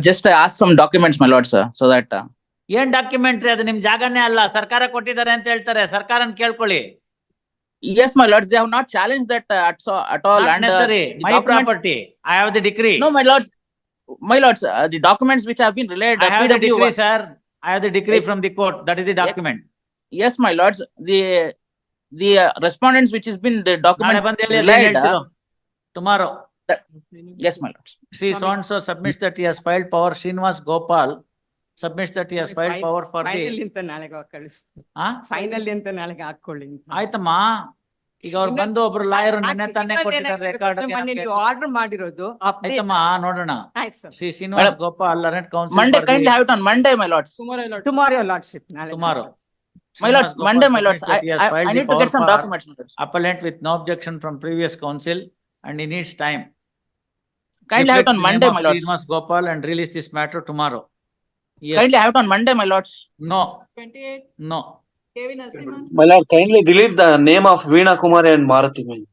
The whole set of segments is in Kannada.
Just asked some documents, my lord, sir, so that, uh, ಏನ್ ಡಾಕ್ಯುಮೆಂಟ್ರಿ ಅದು ನಿಮ್ ಜಾಗನೇ ಅಲ್ಲ ಸರ್ಕಾರ ಕೊಟ್ಟಿದ್ದಾರೆ ಅಂತ ಹೇಳ್ತಾರೆ ಸರ್ಕಾರನ್ ಕೇಳ್ಕೊಳ್ಳಿ yes, my lords, they have not challenged that uh, at so, at all. and, uh, the my document- property. I have the decree. No, my lords, my lords, uh, the documents which have been relayed. I uh, have the PW decree sir I have the decree Yes. From the court that is the document Yes, my lords, the, the uh, respondents which has been the ನಾಳೆ document ಬಂದು ಹೇಳಿ relayed, ಹೇಳ್ತಿರೋ uh, tomorrow yes, my lords. See, so and so submits that he has filed power Srinivas Gopal submits that he has filed Fine- power for the final ಅಂತ ನಾಳೆಗೆ ಕಳಿಸ್ ಆ ಫೈನಲ್ ಅಂತ ನಾಳೆಗೆ ಹಾಕೊಳ್ಳಿ ಆಯ್ತಮ್ಮ ಈಗ ಅವ್ರು ಬಂದು ಒಬ್ರು ಲಾಯರ್ ನಿನ್ನೆ ತಾನೇ ಕೊಟ್ಟಿದ್ದಾರೆ ರೆಕಾರ್ಡ್ ಆರ್ಡರ್ ಮಾಡಿರೋದು update- ಆಯ್ತಮ್ಮ ನೋಡೋಣ ಆಯ್ತು sir Shri Srinivas Gopal learned Monday, kindly counsel have it on Monday, my lords. Tomorrow lordship ನಾಳೆ tomorrow. My lords, Monday, my lords, I, I, I need to get some documents. my lords. Appellant with no objection from previous council and he needs time. Kindly have it Reflect on the Monday, of my lords. Srinivas Gopal and release this matter tomorrow. Yes, Kindly have it on Monday, my lords. no, Twenty-eight, no. Kevin Narasimhan. My lord, kindly delete the name of Veena Kumar and Marathi. my lord.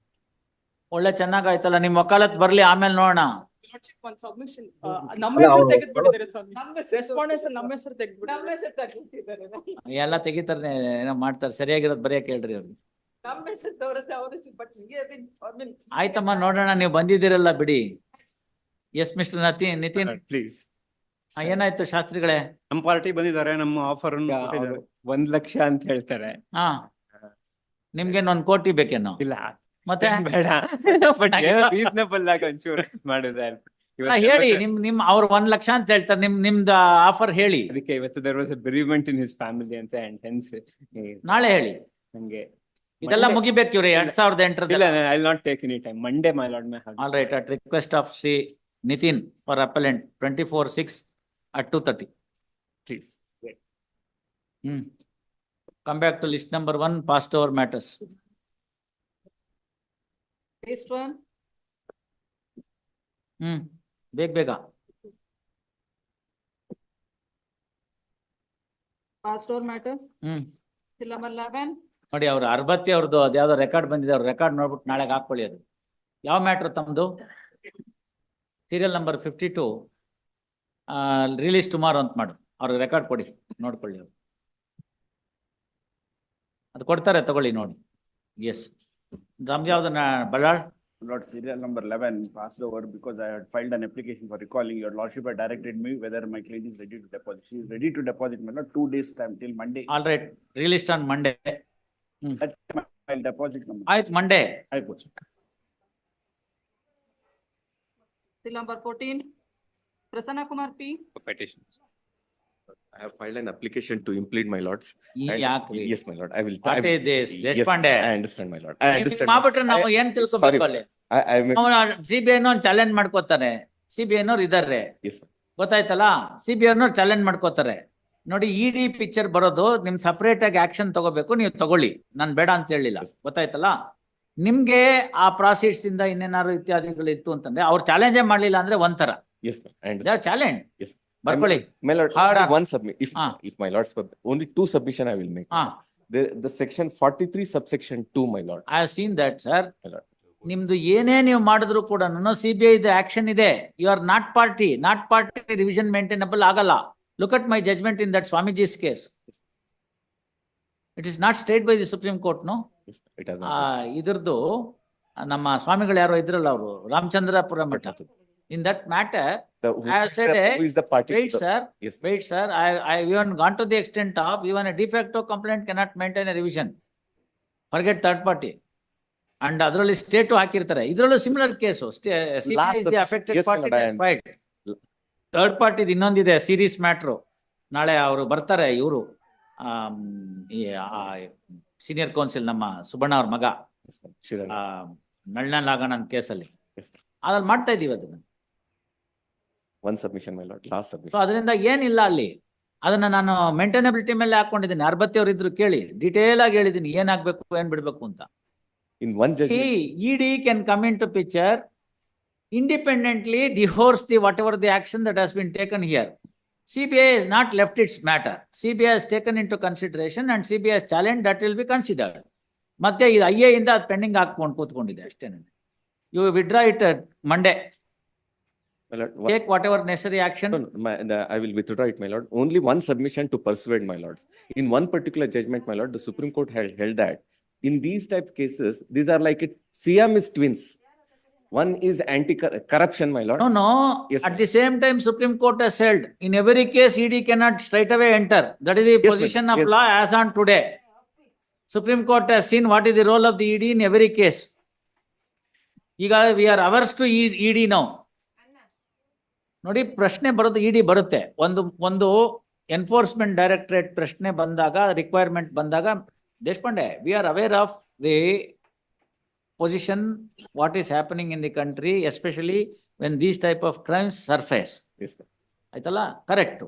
ಒಳ್ಳೆ ಚೆನ್ನಾಗಾಯ್ತಲ್ಲ ನಿಮ್ ವಕಾಲತ್ ಬರ್ಲಿ ಆಮೇಲೆ ನೋಡೋಣ Lordship one submission, uh, ನಮ್ಮ ಅಲ್ಲ, ಹೆಸರು ಅವ್ರು- ತೆಗೆದ್ಬಿಟ್ಟಿದ್ದಾರೆ ಸ್ವಾಮಿ. Respondents ನಮ್ಮ ಹೆಸರು ತೆಗೆದ್ಬಿಟ್ಟಿದ್ದಾರೆ. ಎಲ್ಲ ತೆಗಿತಾರೆ ಏನೋ ಮಾಡ್ತಾರೆ ಸರಿಯಾಗಿರೋದು ಬರೆಯಕ್ ಹೇಳ್ರಿ ಅವ್ರಿಗೆ ನಮ್ಮ ಹೆಸರು ತೋರಿಸ್ದೆ ಅವ್ರ ಹೆಸರು ಆಯ್ತಮ್ಮ ನೋಡೋಣ ನೀವು ಬಂದಿದ್ದೀರಲ್ಲ ಬಿಡಿ. Yes mister Nitin? Nitin please ಆ, ಏನಾಯ್ತು ಶಾಸ್ತ್ರಿಗಳೇ? ನಮ್ಮ ಪಾರ್ಟಿ ಬಂದಿದ್ದಾರೆ ನಮ್ಮ ಆಫರ್ ಒಂದ್ ಲಕ್ಷ ಅಂತ ಹೇಳ್ತಾರೆ. ಹಾ. ನಿಮ್ಗೆ ಒಂದ್ ಕೋಟಿ ಬೇಕೇನೋ? ಇಲ್ಲ. ಮತ್ತೆ? ಬೇಡ. ರೀಸನಬಲ್ ಆಗಿ ಒಂಚೂರು ಮಾಡಿದ್ರೆ ಹೇಳಿ ನಿಮ್ ನಿಮ್ ಅವ್ರ ಒಂದ್ ಲಕ್ಷ ಅಂತ ಹೇಳ್ತಾರೆ ನಿಮ್ ನಿಮ್ದು ಆಫರ್ ಹೇಳಿ. ಅದಕ್ಕೆ ಇವತ್ತು there was bereavement in his family ಅಂತ ಅಂಡ್ ಹೆನ್ಸ್ ನಾಳೆ ಹೇಳಿ. ನಂಗೆ ಇದೆಲ್ಲ Monday- ಮುಗಿಬೇಕು ಇವ್ರಿ ಎರಡ್ ಸಾವಿರದ ಇಲ್ಲ ಎಂಟರದ I not take any time Monday my lord my all right at request of Shri Nitin for appellant twenty four six at two thirty please hmm come back to list number one past over matters List one, hmm ಬೇಗ ಬೇಗ. Past or matters, hmm till number eleven, ನೋಡಿ ಅವ್ರು ಅರ್ಬತ್ತಿ ಅವ್ರದ್ದು ಅದ್ಯಾವ್ದೋ ರೆಕಾರ್ಡ್ ಬಂದಿದೆ ಅವ್ರ ರೆಕಾರ್ಡ್ ನೋಡ್ಬಿಟ್ಟು ನಾಳೆಗೆ ಹಾಕೊಳ್ಳಿ ಅದು ಯಾವ ಮ್ಯಾಟ್ರ್ ತಮ್ಮದು serial number fifty two release tomorrow ಅಂತ ಮಾಡು ಅವ್ರಿಗೆ ರೆಕಾರ್ಡ್ ಕೊಡಿ ನೋಡ್ಕೊಳ್ಳಿ ಅವ್ರು ಅದು ಕೊಡ್ತಾರೆ ತಗೊಳ್ಳಿ ನೋಡಿ ಎಸ್ ನಮ್ದು ನಾ Ballal Lord, serial number eleven passed over because I had filed an application for recalling. Your lordship had directed me whether my client is ready to deposit. She is ready to deposit, my lord, two days time till Monday. All right release on Monday That I'll deposit. number. ಆಯ್ತು Monday I put. till number fourteen, Prasanna Kumar P, petition. I have filed an application to implead my lords. and- ಯಾಕ್ರಿ Yes, my lord, I will. What I- is this? Yes, Deshpande? I understand, my lord. I understand. ಮಾಡ್ಬಿಟ್ರೆ ನಾವು I- ಏನ್ sorry. ತಿಳ್ಕೊಬೇಕು ಅಲ್ಲಿ I, I am, C B challenge ಮಾಡ್ಕೋತಾರೆ ಸಿ ಬಿ ಐನವ್ರು ಇದಾರೆ yes, ಗೊತ್ತಾಯ್ತಲ್ಲ ಸಿ ಬಿ ಐನವ್ರು ಚಾಲೆಂಜ್ ಮಾಡ್ಕೋತಾರೆ ನೋಡಿ ಇಡಿ ಪಿಕ್ಚರ್ ಬರೋದು ನಿಮ್ ಸಪರೇಟ್ ಆಗಿ ಆಕ್ಷನ್ ತಗೋಬೇಕು ನೀವು ತಗೊಳ್ಳಿ ನಾನು ಬೇಡ ಅಂತ ಹೇಳಿಲ್ಲ. ಗೊತ್ತಾಯ್ತಲ್ಲ ನಿಮ್ಗೆ ಆ ಪ್ರಾಸೆಸ್ ಇಂದ ಇನ್ನೇನಾದ್ರು ಇತ್ಯಾದಿಗಳು ಇತ್ತು ಅಂತಂದ್ರೆ ಅವ್ರು ಚಾಲೆಂಜ್ ಮಾಡ್ಲಿಲ್ಲ ಅಂದ್ರೆ ಒಂಥರ ಚಾಲೆಂಜ್. ಬರ್ಕೊಳ್ಳಿ My lord, Hard only on. one submit, if, Ah. if my lords, pub- only two submission I will make. ಹಾ The, the section forty-three subsection two, my lord. I have seen that sir My lord. ನಿಮ್ದು ಏನೇ ನೀವು ಮಾಡಿದ್ರು ಕೂಡ ಸಿಬಿಐ ಬಿ ಆಕ್ಷನ್ ಇದೆ you are not party not party revision maintainable ಆಗಲ್ಲ look my judgment in that Swamiji's case. Yes. It is not stayed by the Supreme Court, no? Yes, It has not. ಇದ್ರದ್ದು ನಮ್ಮ ಸ್ವಾಮಿಗಳು ಯಾರೋ ಇದ್ರಲ್ಲ ಅವರು Ramachandrapura Math in that matter The, who I have is said, the- eh, who is the party? wait The- sir Yes, wait sir i i even gone to the extent of even a de facto complaint cannot maintain a revision forget third party and ಅದರಲ್ಲಿ state ಹಾಕಿರ್ತಾರೆ ಇದರಲ್ಲೂ similar case Last affected yes, my lord, I am- third party ಇನ್ನೊಂದಿದೆ ಸೀರೀಸ್ ಮ್ಯಾಟ್ರು ನಾಳೆ ಅವರು ಬರ್ತಾರೆ ಇವರು ಸೀನಿಯರ್ ಕೌನ್ಸಿಲ್ ನಮ್ಮ ಸುಬಣ್ಣ ಅವ್ರ ಮಗ. ನಳ್ಳ ಲಾಗಣ ಅಂತ ಕೇಸಲ್ಲಿ. ಅದ್ರಲ್ಲಿ ಮಾಡ್ತಾ ಇದೀವಿ ಅದನ್ನ. ಒನ್ ಸಬ್ಮಿಷನ್ ಅದರಿಂದ ಏನಿಲ್ಲ ಅಲ್ಲಿ. ಅದನ್ನ ನಾನು ಮೇಂಟೈನಬಿಲಿಟಿ ಮೇಲೆ ಹಾಕೊಂಡಿದ್ದೀನಿ. ಅರ್ಬತ್ತಿ ಅವ್ರು ಇದ್ರು ಕೇಳಿ. ಡೀಟೇಲ್ ಆಗಿ ಹೇಳಿದೀನಿ ಏನಾಗ್ಬೇಕು ಏನ್ ಬಿಡ್ಬೇಕು ಅಂತ. In one ED can come in to picture Independently dehors the whatever the action that has been taken here CBI is not left its matter CBI has taken into consideration and CBI challenge that will be considered ಮತ್ತೆ ಇದು ಐ ಎ ಇಂದ ಅದು ಪೆಂಡಿಂಗ್ ಹಾಕೊಂಡು ಕೂತ್ಕೊಂಡಿದೆ ಅಷ್ಟೇ you withdraw it Monday My lord, one- take whatever necessary action. no, no, my, the- I will withdraw it, my lord. Only one submission to persuade, my lords. In one particular judgment, my lord, the Supreme Court held, held that in these type cases, these are like a Siamese twins. One is anti-corruption, my lord. No, no, Yes, at the same time, Supreme Court has held, in every case, ED cannot straight away enter. That is the ma'am. position of Yes. law as on today. Supreme Court has seen what is the role of the ED in every case. we are averse to ed now ನೋಡಿ ಪ್ರಶ್ನೆ ಬರೋದು ಇಡಿ ಬರುತ್ತೆ ಒಂದು ಒಂದು ಎನ್ಫೋರ್ಸ್ಮೆಂಟ್ ಡೈರೆಕ್ಟರೇಟ್ ಪ್ರಶ್ನೆ ಬಂದಾಗ ರಿಕ್ವೈರ್ಮೆಂಟ್ ಬಂದಾಗ Deshpande we are aware of the position what is happening in the country especially when these type of crimes surface ಆಯ್ತಲ್ಲ? ಕರೆಕ್ಟು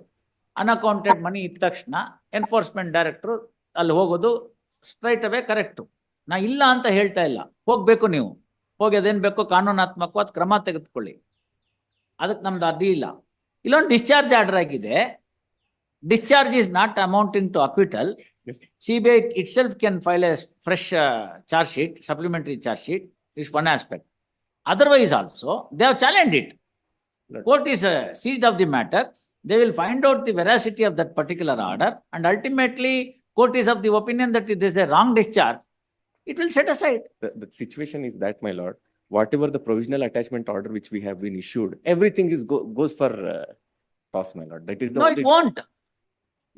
ಅನ್ಅಕೌಂಟೆಡ್ ಮನಿ ಇದ್ದ ತಕ್ಷಣ ಎನ್ಫೋರ್ಸ್ಮೆಂಟ್ ಡೈರೆಕ್ಟ್ರು ಅಲ್ಲಿ ಹೋಗೋದು ಸ್ಟ್ರೈಟ್ ಅವೇ ಕರೆಕ್ಟು ನಾ ಇಲ್ಲ ಅಂತ ಹೇಳ್ತಾ ಇಲ್ಲ. ಹೋಗ್ಬೇಕು ನೀವು. ಹೋಗಿ ಅದೇನ್ ಬೇಕೋ ಕಾನೂನಾತ್ಮಕವಾದ ಕ್ರಮ ತೆಗೆದುಕೊಳ್ಳಿ. ಅದಕ್ಕೆ ನಮ್ದು ಅದಿ ಇಲ್ಲ. ಇಲ್ಲೊಂದು ಡಿಸ್ಚಾರ್ಜ್ ಆರ್ಡರ್ ಆಗಿದೆ. Discharge is not amounting to acquittal Yes. CBI itself can file a fresh uh, charge sheet, supplementary charge sheet, is one aspect. Otherwise also, they have challenged it. Right. Court is uh, seized of the matter. They will find out the veracity of that particular order and ultimately court is of the opinion that there is a wrong discharge. It will set aside. The, the situation is that, my lord, whatever the provisional attachment order which we have been issued, everything is go, goes for uh, toss, my lord. That is the no, it won't.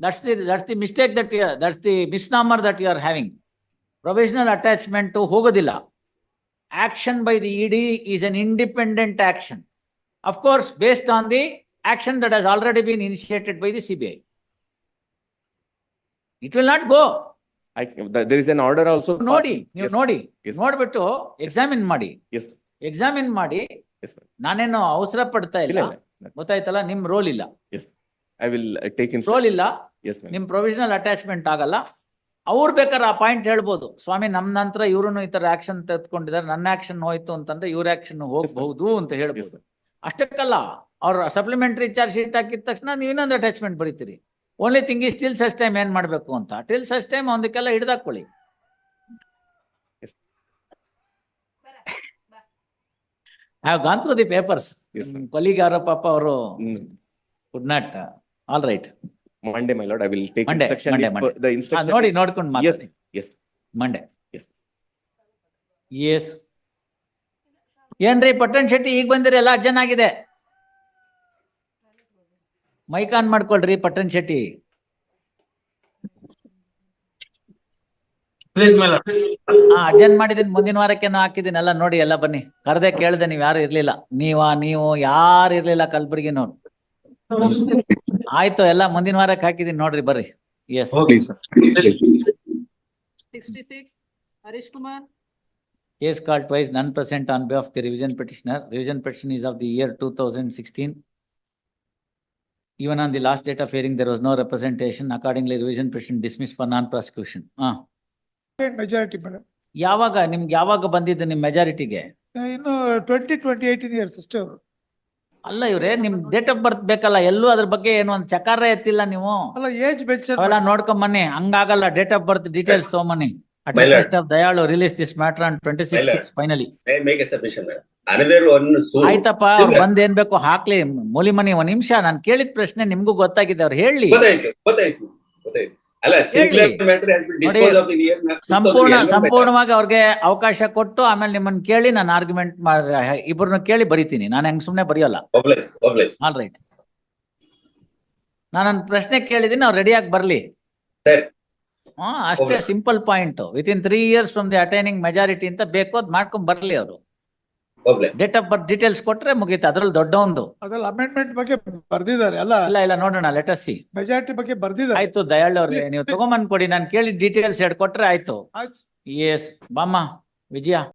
That's the, that's the mistake that you are, that's the misnomer that you are having. Provisional attachment to Hogodilla. Action by the ED is an independent action. Of course, based on the action that has already been initiated by the CBI. It will not go. I, there is an order also. passed. ನೋಡಿ ನೀವು not ನೋಡಿ yes. ನೋಡ್ಬಿಟ್ಟು ಎಕ್ಸಾಮಿನ್ ಮಾಡಿ Yes, ಎಕ್ಸಾಮಿನ್ ಮಾಡಿ yes, ma'am. ನಾನೇನು ಅವಸರ ಪಡ್ತಾ ಇಲ್ಲ, nim ಇಲ್ಲ. ಗೊತ್ತಾಯ್ತಲ್ಲ ನಿಮ್ ರೋಲ್ ಇಲ್ಲ I will take in. Role ಇಲ್ಲ. ನಿಮ್ ಪ್ರೊವಿಷನಲ್ ಅಟ್ಯಾಚ್ಮೆಂಟ್ ಆಗಲ್ಲ. ಅವ್ರು ಬೇಕಾದ್ರೆ ಆ ಪಾಯಿಂಟ್ ಹೇಳ್ಬೋದು. ಸ್ವಾಮಿ ನಮ್ಮ ನಂತರ ಇವ್ರು ಈ ತರ ಆಕ್ಷನ್ ತೆಗೆದುಕೊಂಡಿದ್ದಾರೆ ನನ್ನ ಆಕ್ಷನ್ ಹೋಯ್ತು ಅಂತಂದ್ರೆ ಇವ್ರ ಆಕ್ಷನ್ ಹೋಗಬಹುದು ಅಂತ ಹೇಳ್ಬೋದು. ಅಷ್ಟಕ್ಕಲ್ಲ ಅವ್ರ ಸಪ್ಲಿಮೆಂಟರಿ ಚಾರ್ಜ್ ಶೀಟ್ ಹಾಕಿದ ತಕ್ಷಣ ನೀವು ಇನ್ನೊಂದು attachment ಬರೀತೀರಿ. Only thing is till such time ಏನ್ ಮಾಡ್ಬೇಕು ಅಂತ. ಟಿಲ್ ಸಸ್ಟ್ ಟೈಮ್ ಒಂದಕ್ಕೆಲ್ಲ ಹಿಡ್ದಾಕೊಳ್ಳಿ. I have gone through the papers Yes, ma'am. ಕೊಲಿಗೆ ಯಾರೋ ಪಾಪ ಅವರು good not. All right Monday my lord I will take Monday, instruction. Monday, Monday. The instruction. ನೋಡಿ ನೋಡ್ಕೊಂಡು ಮಾತಾಡಿ yes, ಮಂಡೆ Yes. ಎಸ್ ಏನ್ರಿ ಪಟ್ಟಣ್ ಶೆಟ್ಟಿ ಈಗ ಬಂದಿರಿ ಎಲ್ಲ ಅಜ್ಜನ್ ಆಗಿದೆ ಮೈಕ್ ಆನ್ ಮಾಡ್ಕೊಳ್ರಿ ಪಟ್ಟಣ್ ಶೆಟ್ಟಿ ಹಾ ಅಜ್ಜನ್ ಮಾಡಿದೀನಿ ಮುಂದಿನ ವಾರಕ್ಕೇನೋ ಹಾಕಿದೀನಿ ಎಲ್ಲ ನೋಡಿ ಎಲ್ಲ ಬನ್ನಿ ಕರ್ದೆ ಕೇಳ್ದೆ ನೀವ್ ಯಾರು ಇರ್ಲಿಲ್ಲ ನೀವಾ ನೀವು ಯಾರು ಇರ್ಲಿಲ್ಲ ಕಲ್ಬುರ್ಗಿನವ್ರು ಆಯ್ತು ಎಲ್ಲ ಮುಂದಿನ ವಾರಕ್ಕೆ ಹಾಕಿದೀನಿ ನೋಡ್ರಿ ಬರ್ರಿ S Harish Kumar case call twice none present on present on behalf of the revision petitioner. Revision petition is of the year two thousand sixteen. Even on the last date of hearing, there was no representation. Accordingly, revision petition dismissed for non-prosecution. ಆ, ಮೆಜಾರಿಟಿ ಮೇಡಮ್ ಯಾವಾಗ ನಿಮ್ಗೆ ಯಾವಾಗ ಬಂದಿದ್ದು ನಿಮ್ ಮೆಜಾರಿಟಿಗೆ? ಇನ್ನು ಟ್ವೆಂಟಿ ಟ್ವೆಂಟಿ ಏಯ್ಟೀನ್ ಇಯರ್ಸ್ ಅಷ್ಟೇ ಅವರು ಅಲ್ಲ ಇವ್ರೆ ನಿಮ್ ಡೇಟ್ ಆಫ್ ಬರ್ತ್ ಬೇಕಲ್ಲ ಎಲ್ಲೂ ಅದ್ರ ಬಗ್ಗೆ ಏನು ಒಂದ್ ಚಕಾರ ಎತ್ತಿಲ್ಲ ನೀವು. ಅಲ್ಲ ಏಜ್ ಮೆನ್ಷನ್ ಅವೆಲ್ಲ ನೋಡ್ಕೊಂಬನ್ನಿ ಹಂಗಾಗಲ್ಲ date of birth details ತಗೊಂಬನ್ನಿ. Dayalu My this matter on Dayalu, release this matter on twenty-six My lord. six finally. May I make a submission, madam? Another one, so. ಆಯ್ತಪ್ಪ ಅವ್ರು ಬಂದ್ ಏನ್ ಬೇಕು ಹಾಕ್ಲಿ ಮೂಲಿ ಮನಿ ಒಂದ್ ನಿಮಿಷ ನಾನ್ ಕೇಳಿದ ಪ್ರಶ್ನೆ ನಿಮ್ಗೂ ಗೊತ್ತಾಗಿದೆ ಅವ್ರು ಹೇಳಿ ಗೊತ್ತಾಯ್ತು, ಗೊತ್ತಾಯ್ತು, ಗೊತ್ತಾಯ್ತು. ಅಲ್ಲ. ಸಂಪೂರ್ಣ ಸಂಪೂರ್ಣವಾಗಿ ಅವ್ರಿಗೆ ಅವಕಾಶ ಕೊಟ್ಟು ಆಮೇಲೆ ನಿಮ್ಮನ್ನ ಕೇಳಿ ನಾನು ಆರ್ಗ್ಯುಮೆಂಟ್ ಇಬ್ಬರನ್ನ ಕೇಳಿ ಬರಿತೀನಿ. ನಾನು ಹೆಂಗ್ ಸುಮ್ನೆ ಬರೆಯಲ್ಲ. ಆಲ್ ರೈಟ್ ನಾನು ಪ್ರಶ್ನೆ ಕೇಳಿದೀನಿ ಅವ್ರು ರೆಡಿಯಾಗಿ ಬರ್ಲಿ. ಹಾ ಅಷ್ಟೇ simple point with in three years from the attaining majority ಅಂತ ಬೇಕು ಅದ್ ಮಾಡ್ಕೊಂಡ್ ಬರ್ಲಿ ಅವರು. ಡೇಟ್ ಆಫ್ ಬರ್ತ್ ಡೀಟೇಲ್ಸ್ ಕೊಟ್ರೆ ಮುಗೀತು. ಅದ್ರಲ್ಲಿ ದೊಡ್ಡ ಒಂದು ಅದ್ರಲ್ಲಿ ಅಮೆಂಡ್ಮೆಂಟ್ ಬಗ್ಗೆ ಬರ್ದಿದ್ದಾರೆ ಅಲ್ಲ? ಇಲ್ಲ ಇಲ್ಲ ನೋಡೋಣ ಲೆಟರ್ ಸಿ ಮೆಜಾರಿಟಿ ಬಗ್ಗೆ ಬರ್ದಿದ್ದಾರೆ. ಆಯ್ತು ದಯಾಳ್ ಅವ್ರಿಗೆ ನೀವು ತಗೊಂಬಂದ್ ಕೊಡಿ ನಾನು ಕೇಳಿ ಡೀಟೇಲ್ಸ್ ಎರಡು ಕೊಟ್ರೆ ಆಯ್ತು. ಆಯ್ತು. ಎಸ್ ಬಾಮ್ಮ ವಿಜಯ.